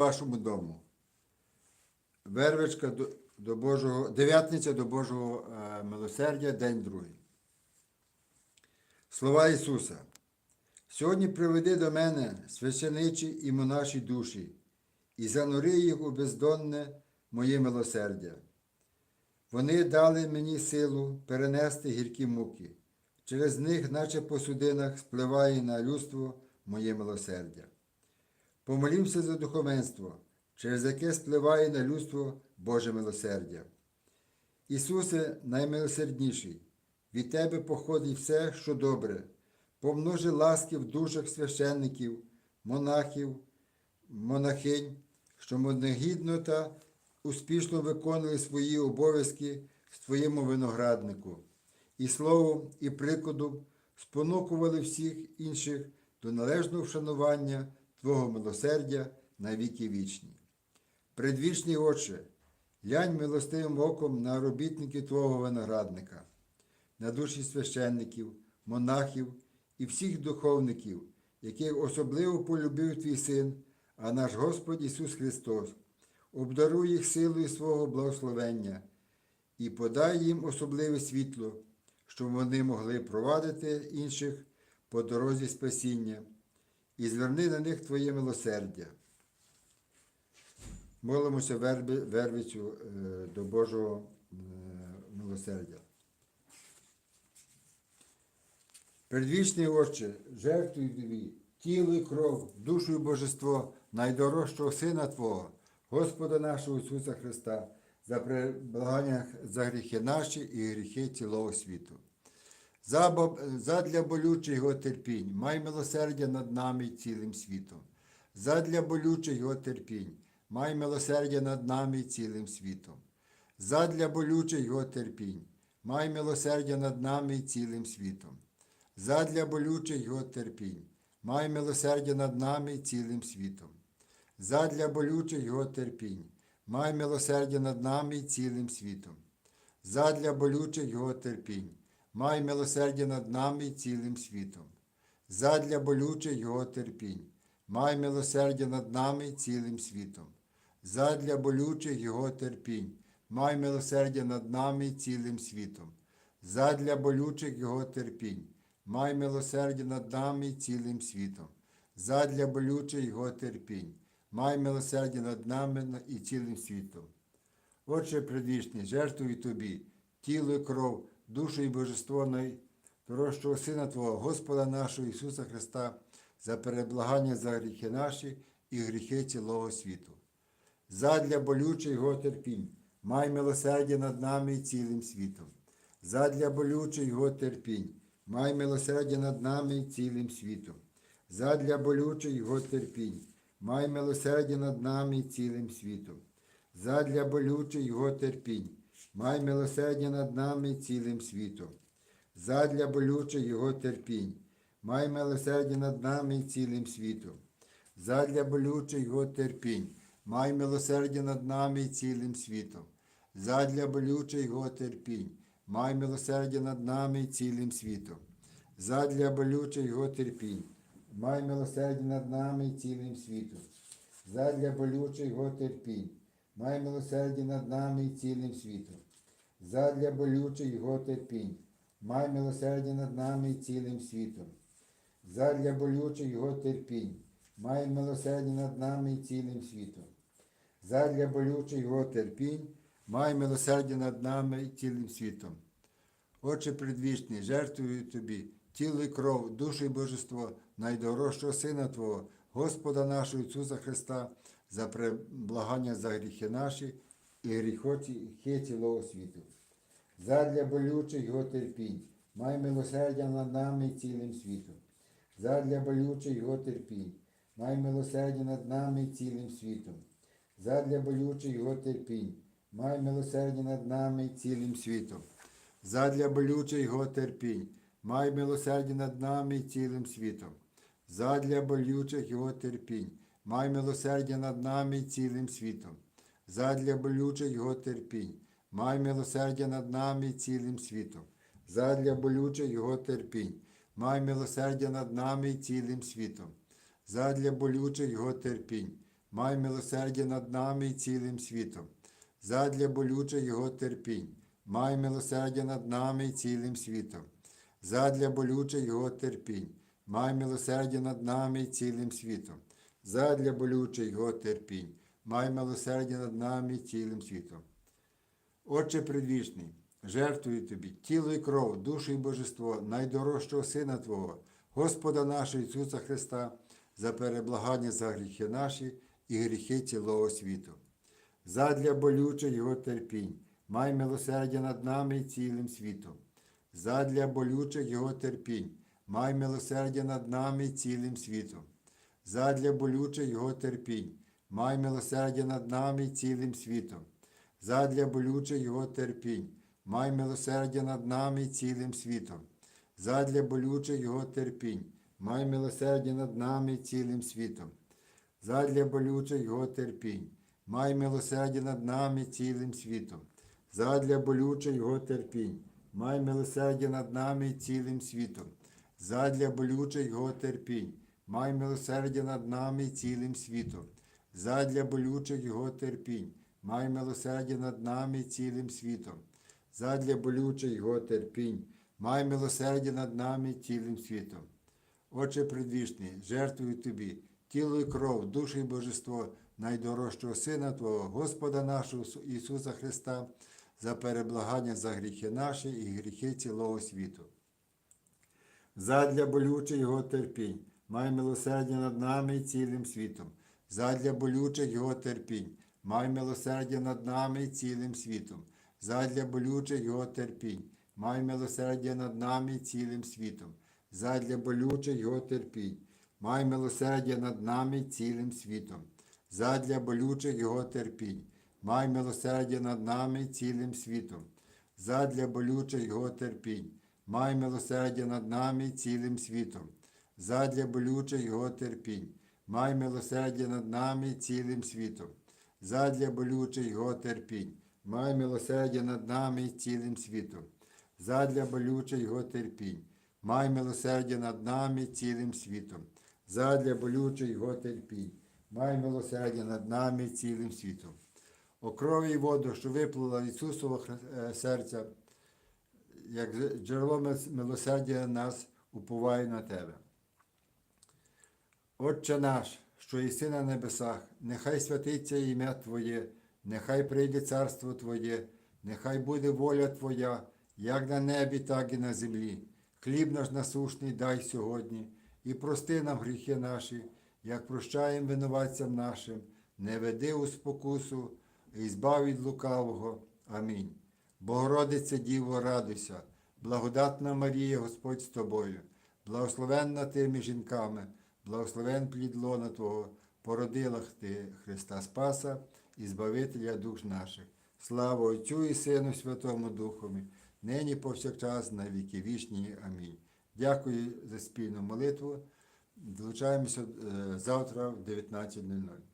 вашому дому. Вервичка до, до Божого, дев'ятниця до Божого е, милосердя, день другий. Слова Ісуса. Сьогодні приведи до мене священичі і монаші душі, і занури їх у бездонне моє милосердя. Вони дали мені силу перенести гіркі муки. Через них, наче по судинах, спливає на людство моє милосердя. Помолімося за духовенство, через яке спливає на людство Боже милосердя. Ісусе, наймилосердніший, від Тебе походить все, що добре, помножи ласки в душах священників, монахів, монахинь, що моногідно та успішно виконували свої обов'язки в Твоєму винограднику, і словом, і прикладом спонукували всіх інших до належного вшанування Твого милосердя на віки вічні. Предвічний Отче, глянь милостивим оком на робітників Твого виноградника, на душі священників, монахів і всіх духовників, яких особливо полюбив Твій Син, а наш Господь Ісус Христос, обдаруй їх силою свого благословення і подай їм особливе світло, щоб вони могли провадити інших по дорозі спасіння, і зверни на них Твоє милосердя. Молимося вервицю е, до Божого е, милосердя. Предвічний Отче, жертвуй тобі, тіло і кров, душу і божество найдорожчого Сина Твого, Господа нашого Ісуса Христа, за приблагання за гріхи наші і гріхи цілого світу. Задля болючих його терпінь, май милосердя над нами і цілим світом. Задля болючих його терпінь, май милосердя над нами і цілим світом. Задля болючих його терпінь, май милосердя над нами і цілим світом. Задля болючих його терпінь, май милосердя над нами і цілим світом. Задля болючих його терпінь, май милосердя над нами і цілим світом. Задля болючих його терпінь, май милосердя над нами і цілим світом. Задля болючих його терпінь, май милосердя над нами і цілим світом. Задля болючих його терпінь, май милосердя над нами і цілим світом. Задля болючих його терпінь, май милосердя над нами і цілим світом. Задля болючих його терпінь, май милосердя над нами і цілим світом. Отче предвічний, жертвую тобі, тіло і кров, душу і божество найдорожчого Сина Твого, Господа нашого Ісуса Христа, за переблагання за гріхи наші і гріхи цілого світу. Задля болючих його терпінь, май милосердя над нами і цілим світом. Задля болючих його терпінь, май милосердя над нами і цілим світом. Задля болючих його терпінь, май милосердя над нами і цілим світом. Задля болючих його терпінь, май милосердя над нами цілим світом. Задля болючих його терпінь, май милосердя над нами цілим світом. Задля болючих його терпінь, май милосердя над нами цілим світом. Задля болючих його терпінь, май милосердя над нами цілим світом. Задля болючих його терпінь, май милосердя над нами цілим світом. Задля болючих його терпінь, май милосердя над нами і цілим світом. Задля болючих його терпінь, май милосердя над нами і цілим світом. Задля болючих його терпінь, май милосердя над нами і цілим світом. Задля болючих його терпінь, май милосердя над нами і цілим світом. Отче предвічний, жертвую тобі, тіло і кров, душу і божество, найдорожчого Сина Твого, Господа нашого Ісуса Христа, за преблагання за гріхи наші і гріхи цілого світу. Задля болючих його терпінь, май милосердя над нами і цілим світом. Задля болючих його терпінь, май милосердя над нами і цілим світом. Задля болючих його терпінь, май милосердя над нами і цілим світом. Задля болючих його терпінь, май милосердя над нами і цілим світом. Задля болючих його терпінь, май милосердя над нами і цілим світом. Задля болючих його терпінь, май милосердя над нами і цілим світом. Задля болючих його терпінь, май милосердя над нами і цілим світом. Задля болючих його терпінь, май милосердя над нами і цілим світом. Задля болюче його терпінь, май милосердя над нами і цілим світом. Задля болюче його терпінь, май милосердя над нами і цілим світом. Задля болюче його терпінь, май милосердя над нами цілим світом. Отче предвічний, жертвую тобі тіло і кров, душу і божество, найдорожчого Сина Твого, Господа нашого Ісуса Христа, за переблагання за гріхи наші і гріхи цілого світу. Задля болюче Його терпінь, май милосердя над нами цілим світом. Задля болюче Його терпінь, май милосердя над нами цілим світом. Задля болюче Його терпінь, май милосердя над нами цілим світом. Задля болюче Його терпінь, май милосердя над нами цілим світом. Задля болюче Його терпінь, май милосердя над нами цілим світом. Задля болюче Його терпінь, май милосердя над нами цілим світом. Задля болюче Його терпінь, май милосердя над нами цілим світом. Задля болюче Його терпінь, май милосердя над нами цілим світом. Задля болюче Його терпінь, май милосердя над нами цілим світом. Задля болюче Його терпінь, май милосердя над нами цілим світом. Отче предвічний, жертвую Тобі, тіло і кров, душу і божество найдорожчого Сина Твого, Господа нашого Ісуса Христа, за переблагання за гріхи наші і гріхи цілого світу. Задля болюче Його терпінь, май милосердя над нами і цілим світом. Задля болюче Його терпінь, май милосердя над нами і цілим світом. Задля болюче Його терпінь, май милосердя над нами і цілим світом. Задля болюче Його терпінь, май милосердя над нами і цілим світом. Задля болюче Його терпінь, май милосердя над нами і цілим світом. Задля болюче Його терпінь, май милосердя над нами і цілим світом. Задля болюче Його терпінь, май милосердя над нами цілим світом. Задля болюче Його терпінь, май милосердя над нами цілим світом. Задля болюче Його терпінь, май милосердя над нами цілим світом. Задля болюче Його терпінь, май милосердя над нами цілим світом. О крові і воду, що виплила Ісусового е, серця, як джерело милосердя нас уповає на Тебе. Отче наш, що єси на небесах, нехай святиться ім'я Твоє, нехай прийде царство Твоє, нехай буде воля Твоя, як на небі, так і на землі. Хліб наш насушний дай сьогодні, і прости нам гріхи наші, як прощаємо винуватцям нашим, не веди у спокусу, і збав від лукавого. Амінь. Богородице Діво, радуйся, благодатна Марія, Господь з тобою, благословенна ти між жінками, благословен плід лона Твого, породила ти Христа Спаса і Збавителя душ наших. Слава Отцю і Сину Святому Духові, нині повсякчас на віки вічні. Амінь. Дякую за спільну молитву. Долучаємося е, завтра в 19.00.